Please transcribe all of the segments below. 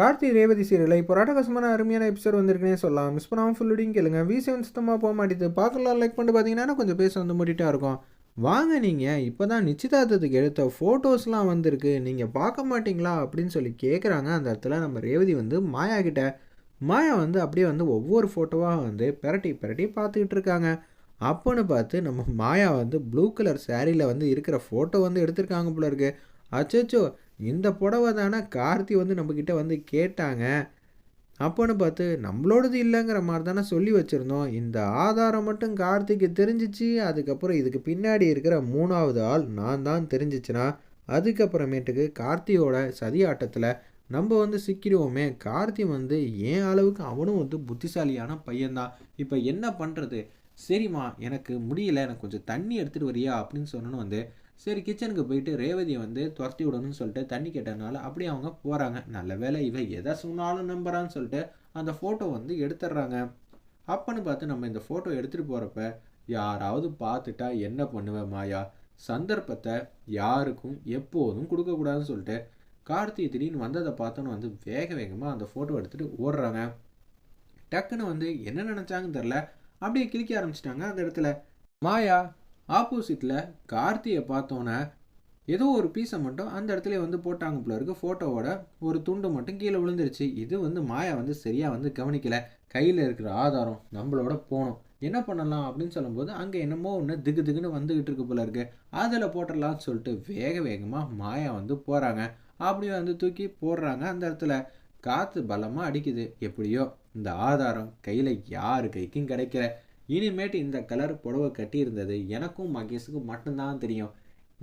Karthi Revathi serial இப்போ ராட்டகாசமான அருமையான episode வந்திருக்குனே சொல்லலாம். மிஸ் பண்ணாமல் ஃபுல்லுடையும் கேளுங்க. வி செவன் சுத்தமாக போக மாட்டேது. பார்க்கலாம் லைக் பண்ணிட்டு பார்த்தீங்கன்னா கொஞ்சம் பேச வந்து மூடிட்டா இருக்கும். வாங்க நீங்கள் இப்போ தான் நிச்சயதார்த்தத்துக்கு எடுத்த ஃபோட்டோஸ்லாம் வந்திருக்கு. நீங்கள் பார்க்க மாட்டீங்களா அப்படின்னு சொல்லி கேட்குறாங்க அந்த இடத்துல நம்ம ரேவதி வந்து மாயா கிட்ட. மாயா வந்து அப்படியே வந்து ஒவ்வொரு ஃபோட்டோவாக வந்து பெரட்டி பெரட்டி பார்த்துக்கிட்டு இருக்காங்க. அப்போன்னு பார்த்து நம்ம மாயா வந்து ப்ளூ கலர் சேரீயில் வந்து இருக்கிற ஃபோட்டோ வந்து எடுத்திருக்காங்க போல இருக்குது அச்சோ இந்த புடவை தானே கார்த்தி வந்து நம்மக்கிட்ட வந்து கேட்டாங்க. அப்போன்னு பார்த்து நம்மளோடது இல்லைங்கிற மாதிரி தானே சொல்லி வச்சுருந்தோம். இந்த ஆதாரம் மட்டும் கார்த்திக்கு தெரிஞ்சிச்சு. அதுக்கப்புறம் இதுக்கு பின்னாடி இருக்கிற மூணாவது ஆள் நான் தான் தெரிஞ்சிச்சுன்னா அதுக்கப்புறமேட்டுக்கு கார்த்தியோட சதி ஆட்டத்தில் நம்ம வந்து சிக்கிடுவோமே. கார்த்தி வந்து ஏன் அளவுக்கு அவனும் வந்து புத்திசாலியான பையன்தான். இப்போ என்ன பண்ணுறது சரிம்மா எனக்கு முடியல. எனக்கு கொஞ்சம் தண்ணி எடுத்துகிட்டு வரியா? அப்படின்னு சொன்னோன்னு வந்து சரி கிச்சனுக்கு போயிட்டு ரேவதியை வந்து துரத்தி விடணும்னு சொல்லிட்டு தண்ணி கேட்டனால அப்படியே அவங்க போகிறாங்க நல்ல வேளை இவன் எதை சொன்னாலும் நம்புறான்னு சொல்லிட்டு அந்த ஃபோட்டோ வந்து எடுத்துடுறாங்க. அப்பன்னு பார்த்து நம்ம இந்த ஃபோட்டோ எடுத்துகிட்டு போகிறப்ப யாராவது பார்த்துட்டா என்ன பண்ணுவேன் மாயா? சந்தர்ப்பத்தை யாருக்கும் எப்போதும் கொடுக்கக்கூடாதுன்னு சொல்லிட்டு கார்த்தி திடீர்னு வந்ததை பார்த்தோன்னு வந்து வேக வேகமாக அந்த ஃபோட்டோ எடுத்துகிட்டு ஓடுறாங்க. டக்குன்னு வந்து என்ன நினச்சாங்கன்னு தெரில அப்படியே கிழிக்க ஆரம்பிச்சிட்டாங்க அந்த இடத்துல. மாயா ஆப்போசிட்டில் கார்த்தியை பார்த்தோன்னே ஏதோ ஒரு பீஸை மட்டும் அந்த இடத்துல வந்து போட்டாங்க போல இருக்கு. ஃபோட்டோவோட ஒரு துண்டு மட்டும் கீழே விழுந்துருச்சு. இது வந்து மாயா வந்து சரியாக வந்து கவனிக்கலை. கையில் இருக்கிற ஆதாரம் நம்மளோட போகணும் என்ன பண்ணலாம் அப்படின்னு சொல்லும்போது அங்கே என்னமோ ஒன்று திகு திகுன்னு வந்துக்கிட்டு இருக்கு போல இருக்கு. அதில் போட்டுடலாம்னு சொல்லிட்டு வேக வேகமாக மாயா வந்து போகிறாங்க அப்படியே வந்து தூக்கி போடுறாங்க. அந்த இடத்துல காற்று பலமாக அடிக்குது. எப்படியோ இந்த ஆதாரம் கையில் யார் கைக்கும் கிடைக்கல. இனிமேட்டு இந்த கலர் புடவை கட்டியிருந்தது எனக்கும் மகேஷுக்கும் மட்டும்தான் தெரியும்.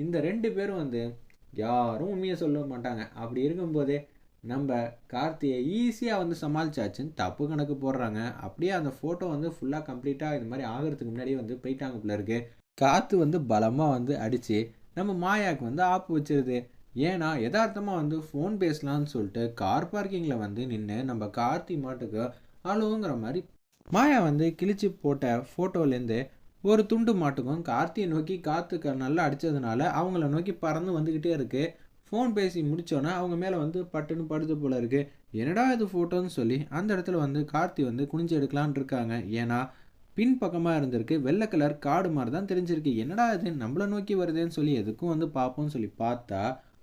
இந்த ரெண்டு பேரும் வந்து யாரும் உண்மையை சொல்ல மாட்டாங்க. அப்படி இருக்கும்போதே நம்ம கார்த்தியை ஈஸியாக வந்து சமாளிச்சாச்சுன்னு தப்பு கணக்கு போடுறாங்க. அப்படியே அந்த ஃபோட்டோ வந்து ஃபுல்லாக கம்ப்ளீட்டாக இது மாதிரி ஆகிறதுக்கு முன்னாடியே வந்து போயிட்டாங்க போல இருக்கு. காற்று வந்து பலமாக வந்து அடித்து நம்ம மாயாவுக்கு வந்து ஆப்பு வச்சிருது. ஏன்னா யதார்த்தமாக வந்து ஃபோன் பேசலாம்னு சொல்லிட்டு கார் பார்க்கிங்கில் வந்து நின்று நம்ம கார்த்தி மாட்டுக்கு அழுவுங்கிற மாதிரி மாயா வந்து கிழிச்சு போட்ட ஃபோட்டோலேருந்து ஒரு துண்டு மாட்டுக்கும் கார்த்தியை நோக்கி காற்று நல்லா அடித்ததுனால அவங்கள நோக்கி பறந்து வந்துக்கிட்டே இருக்குது ஃபோன் பேசி முடித்தோன்னே அவங்க மேலே வந்து பட்டுன்னு படுத்து போல இருக்குது என்னடா இது ஃபோட்டோன்னு சொல்லி அந்த இடத்துல வந்து கார்த்தி வந்து குனிஞ்சு எடுக்கலான் இருக்காங்க. ஏன்னா பின் பக்கமாக இருந்திருக்கு. வெள்ளை கலர் காடு மாதிரி தான் தெரிஞ்சிருக்கு. என்னடா இது? நம்மளை நோக்கி வருதுன்னு சொல்லி எதுக்கும் வந்து பார்ப்போம்னு சொல்லி பார்த்தா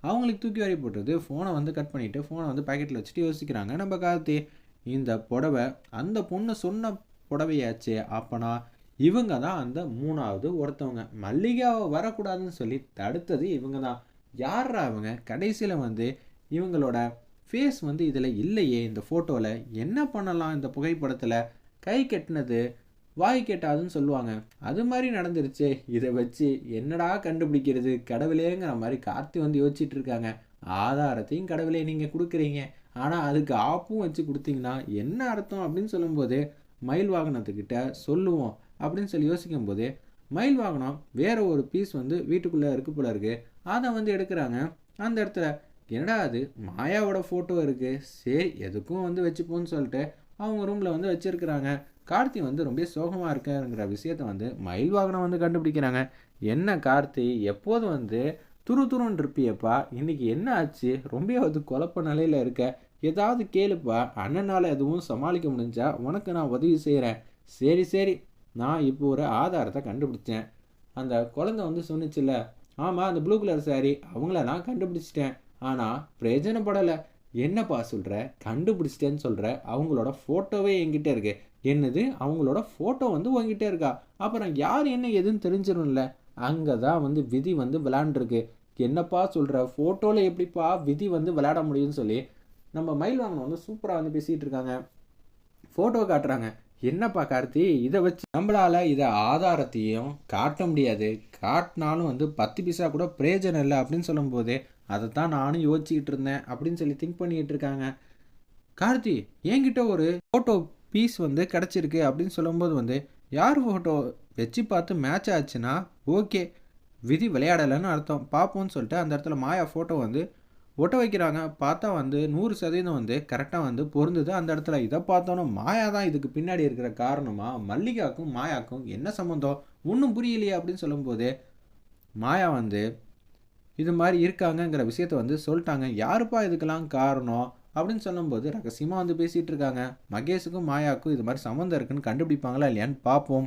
அவங்களுக்கு தூக்கி வரி போட்டுருது ஃபோனை வந்து கட் பண்ணிவிட்டு ஃபோனை வந்து பாக்கெட்டில் வச்சுட்டு யோசிக்கிறாங்க. நம்ம கார்த்தி இந்த புடவை அந்த பொண்ணு சொன்ன புடவையாச்சே அப்பனா? இவங்க தான் அந்த மூணாவது ஒருத்தவங்க. மல்லிகாவை வரக்கூடாதுன்னு சொல்லி தடுத்தது இவங்க தான் யாரா அவங்க கடைசியில் வந்து இவங்களோட ஃபேஸ் வந்து இதில் இல்லையே இந்த ஃபோட்டோவில் என்ன பண்ணலாம் இந்த புகைப்படத்தில்? கை கட்டினது வாய் கேட்டாதுன்னு சொல்லுவாங்க. அது மாதிரி நடந்துருச்சு. இதை வச்சு என்னடா கண்டுபிடிக்கிறது? கடவுளேங்கிற மாதிரி கார்த்தி வந்து யோசிச்சுட்டு இருக்காங்க. ஆதாரத்தையும் கடவுளே நீங்கள் கொடுக்குறீங்க. ஆனால் அதுக்கு ஆப்பும் வச்சு கொடுத்தீங்கன்னா என்ன அர்த்தம் அப்படின்னு சொல்லும்போது மயில் வாகனத்துக்கிட்ட சொல்லுவோம் அப்படின்னு சொல்லி யோசிக்கும் போது மயில் வாகனம் வேற ஒரு பீஸ் வந்து வீட்டுக்குள்ளே இருக்கு போல இருக்கு. அதை வந்து எடுக்கிறாங்க. அந்த இடத்துல என்னடா அது? மாயாவோட ஃபோட்டோ இருக்குது சரி எதுக்கும் வந்து வச்சுப்போன்னு சொல்லிட்டு அவங்க ரூமில் வந்து வச்சுருக்கிறாங்க. கார்த்தி வந்து ரொம்ப சோகமாக இருக்காருங்கிற விஷயத்த வந்து மயில் வாகனம் வந்து கண்டுபிடிக்கிறாங்க. என்ன கார்த்தி எப்போது வந்து துரு துருன்னு இருப்பியப்பா? இன்னைக்கு என்ன ஆச்சு? ரொம்ப வந்து குழப்ப நிலையில் இருக்க. ஏதாவது கேளுப்பா அண்ணனால் எதுவும் சமாளிக்க முடிஞ்சா உனக்கு நான் உதவி செய்கிறேன் சரி சரி. நான் இப்போ ஒரு ஆதாரத்தை கண்டுபிடிச்சேன். அந்த குழந்தை வந்து சொன்னிச்சுல்ல ஆமாம் அந்த ப்ளூ கலர் சாரி அவங்கள நான் கண்டுபிடிச்சிட்டேன். ஆனால் பிரயோஜனப்படலை. என்னப்பா சொல்கிற கண்டுபிடிச்சிட்டேன்னு சொல்கிற அவங்களோட ஃபோட்டோவே என்கிட்ட இருக்கு. என்னது? அவங்களோட ஃபோட்டோ வந்து உங்ககிட்ட இருக்கா? அப்புறம் யார் என்ன எதுன்னு தெரிஞ்சிடும்ல அங்கே தான் வந்து விதி வந்து விளாண்டுருக்கு என்னப்பா சொல்கிற ஃபோட்டோவில் எப்படிப்பா விதி வந்து விளையாட முடியும்னு சொல்லி நம்ம மயில் வாங்கின வந்து சூப்பராக வந்து பேசிகிட்டு இருக்காங்க. ஃபோட்டோ காட்டுறாங்க. என்னப்பா கார்த்தி இதை வச்சு நம்மளால் இதை ஆதாரத்தையும் காட்ட முடியாது. காட்டினாலும் வந்து பத்து பைசா கூட பிரயோஜனம் இல்லை அப்படின்னு சொல்லும்போது அதை தான் நானும் யோசிச்சுக்கிட்டு இருந்தேன் அப்படின்னு சொல்லி திங்க் பண்ணிக்கிட்டு இருக்காங்க. கார்த்தி என்கிட்ட ஒரு ஃபோட்டோ பீஸ் வந்து கிடச்சிருக்கு அப்படின்னு சொல்லும்போது வந்து யார் ஃபோட்டோ வச்சு பார்த்து மேட்ச் ஆச்சுன்னா ஓகே விதி விளையாடலைன்னு அர்த்தம். பார்ப்போம்னு சொல்லிட்டு அந்த இடத்துல மாயா ஃபோட்டோ வந்து ஒட்ட வைக்கிறாங்க. பார்த்தா வந்து நூறு சதவீதம் வந்து கரெக்டாக வந்து பொருந்துது. அந்த இடத்துல இதை பார்த்தோன்னா மாயா தான் இதுக்கு பின்னாடி இருக்கிற காரணமாக மல்லிகாக்கும் மாயாக்கும் என்ன சம்மந்தம் ஒன்றும் புரியலையே அப்படின்னு சொல்லும்போது மாயா வந்து இது மாதிரி இருக்காங்கங்கிற விஷயத்த வந்து சொல்லிட்டாங்க. யாருப்பா இதுக்கெல்லாம் காரணம்? அப்படின்னு சொல்லும்போது ரகசியமாக வந்து பேசிகிட்டு இருக்காங்க. மகேஷுக்கும் மாயாவுக்கும் இது மாதிரி சம்மந்தம் இருக்குன்னு கண்டுபிடிப்பாங்களா இல்லையான்னு பார்ப்போம்.